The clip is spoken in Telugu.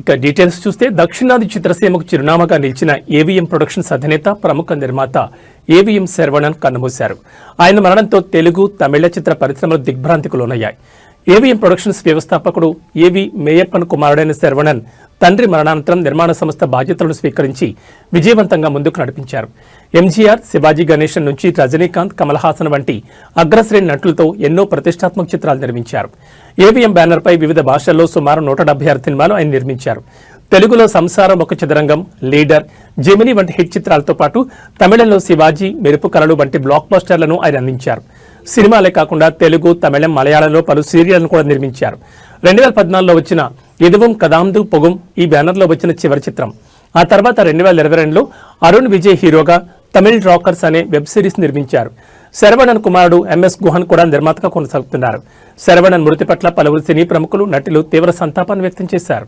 ఇక డీటెయిల్స్ చూస్తే దక్షిణాది చిత్రసీమకు చిరునామాగా నిలిచిన ఏవిఎం ప్రొడక్షన్స్ అధినేత ప్రముఖ నిర్మాత ఏవిఎం శర్వణన్ కన్నుమూశారు. ఆయన మరణంతో తెలుగు తమిళ చిత్ర పరిశ్రమలు దిగ్భ్రాంతికి లోనయ్యాయి. ఏవిఎం ప్రొడక్షన్స్ వ్యవస్థాపకుడు ఏవి మేయప్పన్ కుమారుడైన శరవణన్ తండ్రి మరణానంతరం నిర్మాణ సంస్థ బాధ్యతలను స్వీకరించి విజయవంతంగా ముందుకు నడిపించారు. ఎంజీఆర్ శివాజీ గణేశన్ నుంచి రజనీకాంత్ కమల్ హాసన్ వంటి అగ్రశ్రేణి నటులతో ఎన్నో ప్రతిష్టాత్మక చిత్రాలు నిర్మించారు. ఏవిఎం బ్యానర్పై వివిధ భాషల్లో సుమారు నూట డెబ్బై ఆరు సినిమాలు ఆయన నిర్మించారు. తెలుగులో సంసారం ఒక చదరంగం లీడర్ జెమిని వంటి హిట్ చిత్రాలతో పాటు తమిళంలో శివాజీ మెరుపు కళలు వంటి బ్లాక్ బస్టర్లను ఆయన అందించారు. సినిమాలే కాకుండా తెలుగు తమిళం మలయాళంలో పలు సీరియళ్ళను కూడా నిర్మించారు. రెండు వేల పద్నాలుగులో వచ్చిన ఎదువం కదాందు పొగుం ఈ బ్యానర్లో వచ్చిన చివరి చిత్రం. ఆ తర్వాత రెండు వేల ఇరవై రెండులో అరుణ్ విజయ్ హీరోగా తమిళ్ రాకర్స్ అనే వెబ్ సిరీస్ నిర్మించారు. శరవణన్ కుమారుడు ఎంఎస్ గుహన్ కూడా నిర్మాతగా కొనసాగుతున్నారు. శరవణన్ మృతి పట్ల పలువురు సినీ ప్రముఖులు నటులు తీవ్ర సంతాపాన్ని వ్యక్తం చేశారు.